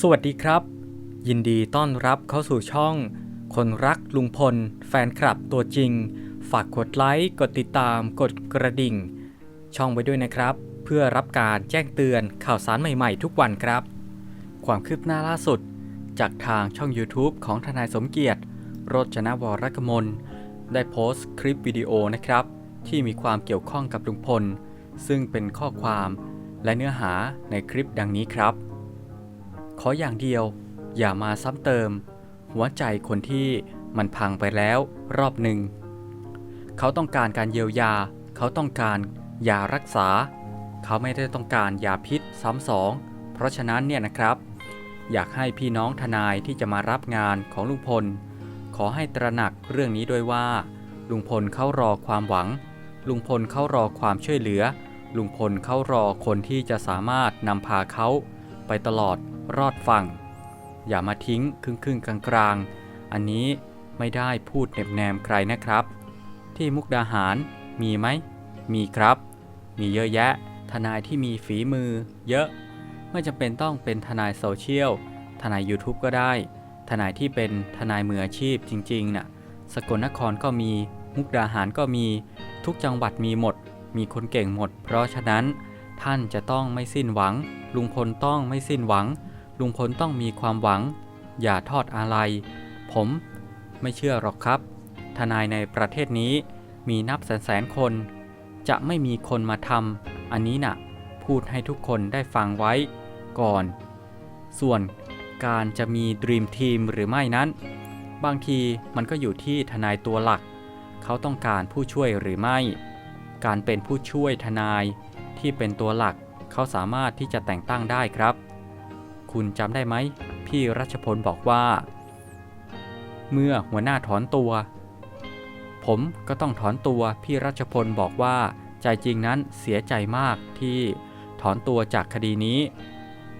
สวัสดีครับ ยินดีต้อนรับเข้าสู่ช่อง คนรักลุงพล แฟนคลับตัวจริง ฝากกดไลค์ กดติดตาม กดกระดิ่ง ช่องไว้ด้วยนะครับ เพื่อรับการแจ้งเตือนข่าวสารใหม่ๆ ทุกวันครับ ความคืบหน้าล่าสุด จากทางช่อง YouTube ของทนายสมเกียรติโรจนวรกมล ได้โพสต์คลิปวิดีโอนะครับ ที่มีความเกี่ยวข้องกับลุงพล ซึ่งเป็นข้อความและเนื้อหาในคลิปดังนี้ครับ ขออย่างเดียว อย่ามาซ้ำเติม หัวใจคนที่มันพังไปแล้วรอบหนึ่ง เขาต้องการการเยียวยา เขาต้องการยารักษา เขาไม่ได้ต้องการยาพิษซ้ำสอง เพราะฉะนั้นเนี่ยนะครับ อยากให้พี่น้องทนายที่จะมารับงานของลุงพล ขอให้ตระหนักเรื่องนี้ด้วยว่า ลุงพลเขารอความหวัง ลุงพลเขารอความช่วยเหลือ ลุงพลเขารอคนที่จะสามารถนำพาเขา ไปตลอดรอดฝั่ง อย่ามาทิ้งครึ่งครึ่งกลางกลางๆ อันนี้ไม่ได้พูดเน็บแนมใครนะครับ ที่มุกดาหารมีไหม มีครับ มีเยอะแยะ ทนายที่มีฝีมือ เยอะ ไม่จำเป็นต้องเป็นทนายโซเชียล ทนาย YouTube ก็ได้ ทนายที่เป็นทนายมืออาชีพจริงๆน่ะ สกลนครก็มี มุกดาหารก็มี ทุกจังหวัดมีหมด มีคนเก่งหมด เพราะฉะนั้น ท่านจะต้องไม่สิ้นหวัง ลุงพลต้องไม่สิ้นหวัง ลุงพลต้องมีความหวัง อย่าทอดอะไร ผมไม่เชื่อหรอกครับ ทนายในประเทศนี้มีนับแสนแสนคน จะไม่มีคนมาทำอันนี้น่ะ พูดให้ทุกคนได้ฟังไว้ก่อน ส่วนการจะมี Dream Team หรือไม่นั้น บางทีมันก็อยู่ที่ทนายตัวหลัก เขาต้องการผู้ช่วยหรือไม่ การเป็นผู้ช่วยทนาย ที่เป็นตัวหลักเขาสามารถที่จะแต่งตั้งได้ครับ คุณจำได้ไหม พี่รัชพลบอกว่า เมื่อหัวหน้าถอนตัว ผมก็ต้องถอนตัวพี่รัชพลบอกว่าใจจริงนั้นเสียใจมากที่ถอนตัวจากคดีนี้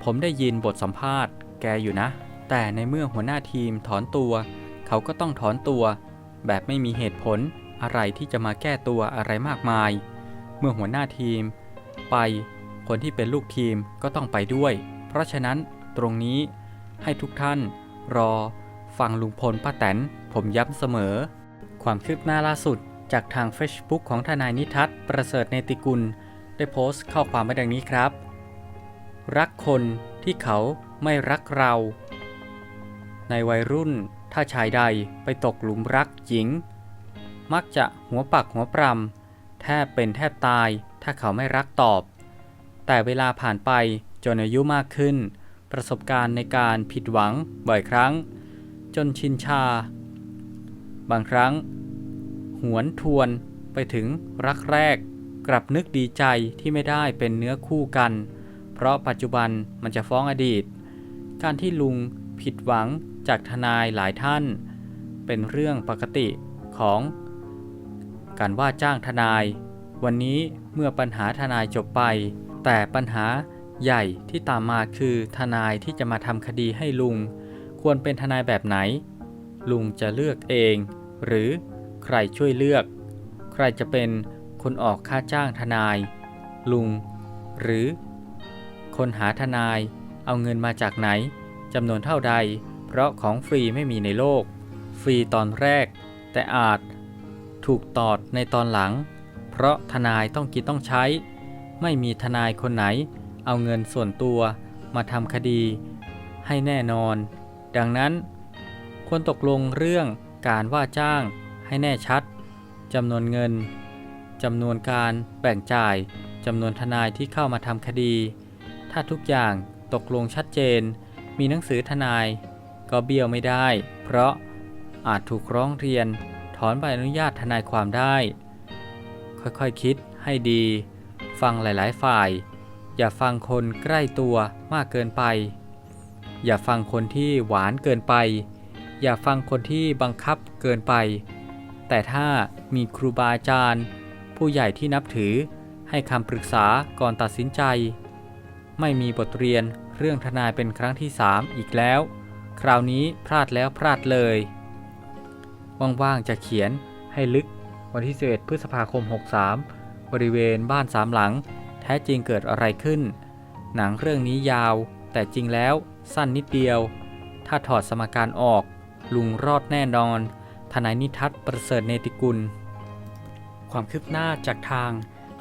ผมได้ยินบทสัมภาษณ์แกอยู่นะ แต่ในเมื่อหัวหน้าทีมถอนตัว เขาก็ต้องถอนตัว แบบไม่มีเหตุผลอะไรที่จะมาแก้ตัวอะไรมากมาย เมื่อหัวหน้าทีม ไป คนที่เป็นลูกทีมก็ต้องไปด้วย เพราะฉะนั้นตรงนี้ให้ทุกท่านรอฟังลุงพลป้าแตน ผมย้ำเสมอ ความคืบหน้าล่าสุดจากทาง Facebook ของทนายนิทัศน์ประเสริฐเนติกุล ได้โพสต์ข้อความไว้ดังนี้ครับ รักคนที่เขาไม่รักเรา ในวัยรุ่นถ้าชายใดไปตกหลุมรักหญิง มักจะหัวปักหัวปรำ ทบเป็นแทบตาย ถ้าเขาไม่รักตอบ แต่เวลาผ่านไปจนอายุมากขึ้น ประสบการณ์ในการผิดหวังบ่อยครั้ง จนชินชา บางครั้ง หวนทวนไปถึงรักแรก กลับนึกดีใจที่ไม่ได้เป็นเนื้อคู่กัน เพราะปัจจุบันมันจะฟ้องอดีต การที่ลุงผิดหวังจากทนายหลายท่าน เป็นเรื่องปกติของ การว่าจ้างทนาย วันนี้เมื่อปัญหาทนายจบไป แต่ปัญหาใหญ่ที่ตามมาคือทนายที่จะมาทำคดีให้ลุง ควรเป็นทนายแบบไหน ลุงจะเลือกเอง หรือใครช่วยเลือก ใครจะเป็นคนออกค่าจ้างทนาย ลุง หรือ คนหาทนายเอาเงินมาจากไหนจำนวนเท่าใด เพราะของฟรีไม่มีในโลก ฟรีตอนแรก แต่อาจ ถูกตอดในตอนหลัง เพราะทนายต้องกินต้องใช้ ไม่มีทนายคนไหน เอาเงินส่วนตัวมาทำคดี ให้แน่นอน ดังนั้น ควรตกลงเรื่องการว่าจ้างให้แน่ชัดจำนวนเงินจำนวนการแบ่งจ่ายจำนวนทนายที่เข้ามาทำคดี ถ้าทุกอย่างตกลงชัดเจน มีหนังสือทนาย ก็เบี้ยวไม่ได้ เพราะอาจถูกร้องเรียน ถอนใบอนุญาตทนายความได้ ค่อยๆคคิดให้ดี ฟังหลายๆฝ่าย อย่าฟังคนใกล้ตัวมากเกินไป อย่าฟังคนที่หวานเกินไป อย่าฟังคนที่บังคับเกินไป แต่ถ้ามีครูบาอาจารย์ ผู้ใหญ่ที่นับถือให้คำปรึกษาก่อนตัดสินใจ ไม่มีบทเรียนเรื่องทนายเป็นครั้งที่ 3 อีกแล้ว คราวนี้พลาดแล้วพลาดเลย ว่างๆจะเขียนให้ลึกวันที่ 11 พฤษภาคม 63 บริเวณบ้านสามหลัง แท้จริงเกิดอะไรขึ้น หนังเรื่องนี้ยาว แต่จริงแล้วสั้นนิดเดียว ถ้าถอดสมการออก ลุงรอดแน่นอน ทนายนิทัศน์ประเสริฐเนติกุล ความคืบหน้าจากทาง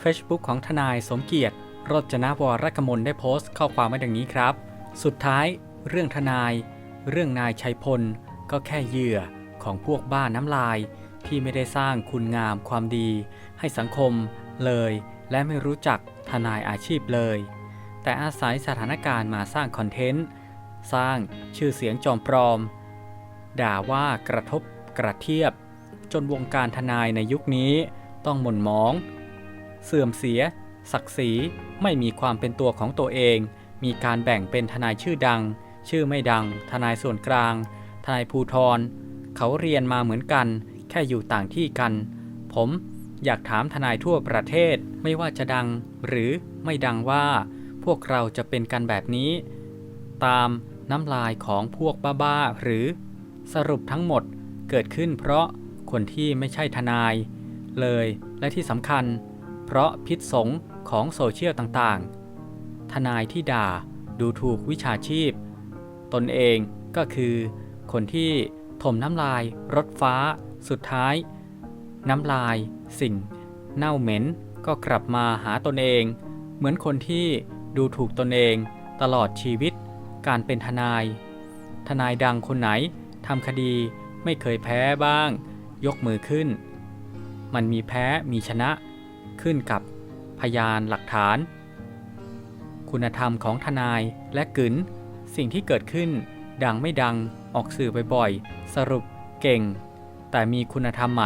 Facebook ของทนายสมเกียรติรจนวรกมลได้โพสต์ข้อความไว้ดังนี้ครับ สุดท้าย เรื่องทนาย เรื่องนายชัยพล ก็แค่เหยื่อ ของพวกบ้านน้ำลาย ที่ไม่ได้สร้างคุณงามความดี ให้สังคมเลย และไม่รู้จักทนายอาชีพเลย แต่อาศัยสถานการณ์มาสร้างคอนเทนต์ สร้างชื่อเสียงจอมปลอม ด่าว่ากระทบกระเทียบ จนวงการทนายในยุคนี้ต้องหม่นหมอง เสื่อมเสีย ศักดิ์ศรีไม่มีความเป็นตัวของตัวเอง มีการแบ่งเป็นทนายชื่อดัง ชื่อไม่ดัง ทนายส่วนกลาง ทนายภูทร เขาเรียนมาเหมือนกัน แค่อยู่ต่างที่กัน ผมอยากถามทนายทั่วประเทศไม่ว่าจะดังหรือไม่ดังว่า พวกเราจะเป็นกันแบบนี้ ตามน้ำลายของพวกบ้าๆหรือสรุปทั้งหมดเกิดขึ้นเพราะคนที่ไม่ใช่ทนาย เลยและที่สำคัญ เพราะพิษสงของโซเชียลต่างๆ ทนายที่ด่าดูถูกวิชาชีพ ตนเองก็คือคนที่ มน้ำลาย รถฟ้า สุดท้าย น้ำลาย สิ่ง เน่าเหม็น ก็กลับมาหาตนเอง เหมือนคนที่ดูถูกตนเอง ตลอดชีวิต การเป็นทนาย ทนายดังคนไหนทำคดีไม่เคยแพ้บ้าง ยกมือขึ้น มันมีแพ้มีชนะ ขึ้นกับพยานหลักฐาน คุณธรรมของทนายและกึนสิ่งที่เกิดขึ้นดังไม่ดัง ออกสื่อบ่อยๆ สรุปเก่ง แต่มีคุณธรรมไหม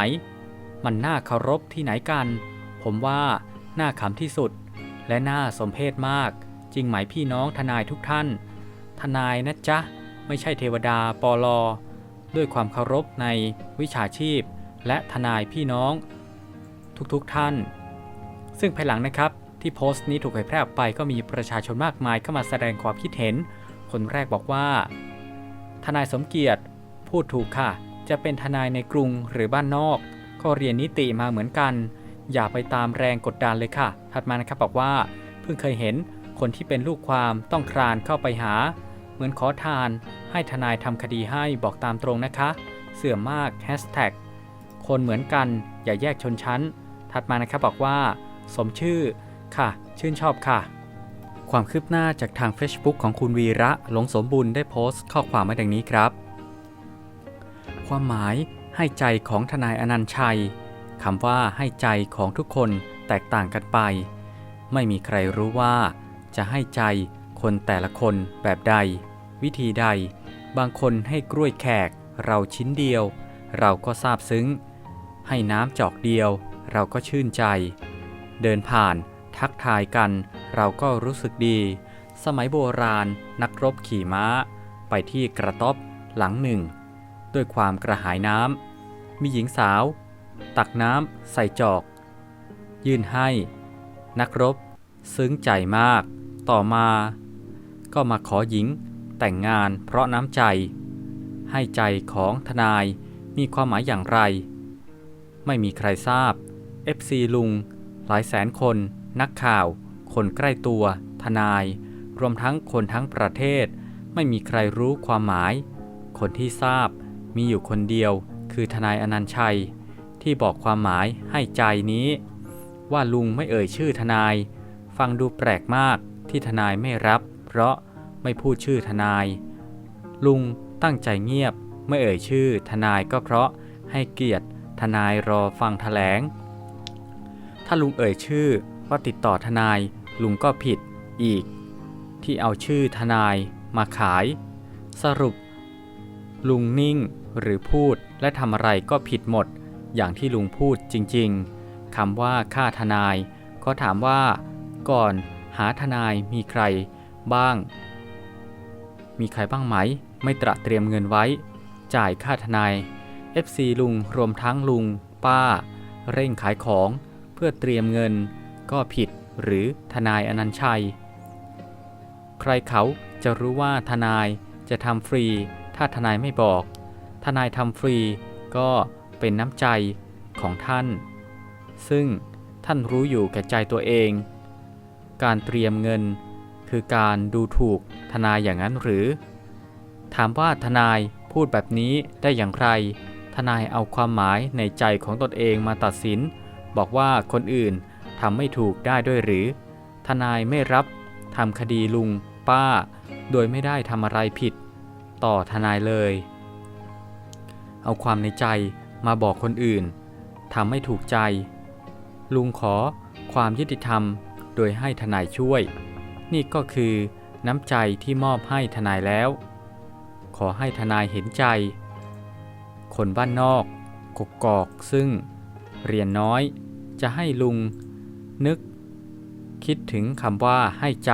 มันน่าเคารพที่ไหนกัน ผมว่าน่าขำที่สุด และน่าสมเพชมาก จริงไหมพี่น้องทนายทุกท่าน ทนายนะจ๊ะ ไม่ใช่เทวดาปอลอ ด้วยความเคารพในวิชาชีพ และทนายพี่น้อง ทุกๆทท่าน ซึ่งภายหลังนะครับที่โพสต์นี้ถูกเผยแพร่ออกไปก็มีประชาชนมากมายเข้ามาแสดงความคิดเห็น คนแรกบอกว่า ทนายสมเกียรติ พูดถูกค่ะ จะเป็นทนายในกรุงหรือบ้านนอก ก็เรียนนิติมาเหมือนกัน อย่าไปตามแรงกดดันเลยค่ะ ถัดมานะครับบอกว่า เพิ่งเคยเห็นคนที่เป็นลูกความต้องคลานเข้าไปหา เหมือนขอทาน ให้ทนายทำคดีให้บอกตามตรงนะคะ เสื่อมมากแฮชแท็กคนเหมือนกันอย่าแยกชนชั้น ถัดมานะครับบอกว่า สมชื่อค่ะ ชื่นชอบค่ะ ความคืบหน้าจากทาง Facebook ของคุณวีระหลงสมบุญได้โพสต์ข้อความมาดังนี้ครับ ความหมายให้ใจของทนายอนันต์ชัยคำว่าให้ใจของทุกคนแตกต่างกันไป ไม่มีใครรู้ว่า จะให้ใจคนแต่ละคนแบบใด วิธีใด บางคนให้กล้วยแขก เราชิ้นเดียว เราก็ซาบซึ้ง ให้น้ำจอกเดียว เราก็ชื่นใจ เดินผ่าน ทักทายกัน เราก็รู้สึกดี สมัยโบราณนักรบขี่ม้า ไปที่กระต๊อบหลังหนึ่ง ด้วยความกระหายน้ำมีหญิงสาว ตักน้ำใส่จอก ยื่นให้ นักรบ ซึ้งใจมาก ต่อมา ก็มาขอหญิงแต่งงานเพราะน้ำใจ ให้ใจของทนายมีความหมายอย่างไร ไม่มีใครทราบ FC ลุง หลายแสนคน นักข่าว คนใกล้ตัว ทนาย รวมทั้งคนทั้งประเทศ ไม่มีใครรู้ความหมาย คนที่ทราบมีอยู่คนเดียว คือทนายอนันต์ชัย ที่บอกความหมายให้ใจนี้ ว่าลุงไม่เอ่ยชื่อทนาย ฟังดูแปลกมากที่ทนายไม่รับ เพราะไม่พูดชื่อทนาย ลุงตั้งใจเงียบไม่เอ่ยชื่อทนายก็เพราะให้เกียรติทนายรอฟังแถลง ถ้าลุงเอ่ยชื่อว่าติดต่อทนาย ลุงก็ผิดอีก ที่เอาชื่อทนายมาขาย สรุป ลุงนิ่งหรือพูดและทำอะไรก็ผิดหมด อย่างที่ลุงพูดจริงๆคำว่าค่าทนายก็ถามว่า ก่อนหาทนายมีใครบ้าง มีใครบ้างไหม ไม่ตระเตรียมเงินไว้ จ่ายค่าทนาย FC ลุงรวมทั้งลุง ป้า เร่งขายของ เพื่อเตรียมเงินก็ผิด หรือทนายอนันชัย ใครเขาจะรู้ว่าทนายจะทำฟรี ถ้าทนายไม่บอก ทนายทำฟรีก็เป็นน้ำใจของท่าน ซึ่งท่านรู้อยู่แก่ใจตัวเอง การเตรียมเงิน คือการดูถูกทนายอย่างนั้นหรือ ถามว่าทนายพูดแบบนี้ได้อย่างไร ทนายเอาความหมายในใจของตนเองมาตัดสิน บอกว่าคนอื่น ทำไม่ถูกได้ด้วยหรือ ทนายไม่รับทำคดีลุง ป้า โดยไม่ได้ทำอะไรผิด ต่อทนายเลย เอาความในใจมาบอกคนอื่นทำไม่ถูกใจ ลุงขอความยุติธรรมโดยให้ทนายช่วย นี่ก็คือน้ำใจที่มอบให้ทนายแล้ว ขอให้ทนายเห็นใจ คนบ้านนอกกกอกซึ่ง เรียนน้อยจะให้ลุง นึก คิดถึงคำว่าให้ใจ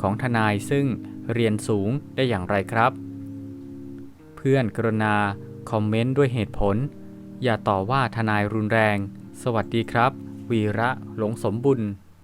ของทนายซึ่งเรียนสูงได้อย่างไรครับ เพื่อนกรณาคอมเมนต์ด้วยเหตุผล อย่าต่อว่าทนายรุนแรง สวัสดีครับ วีระหลงสมบุญ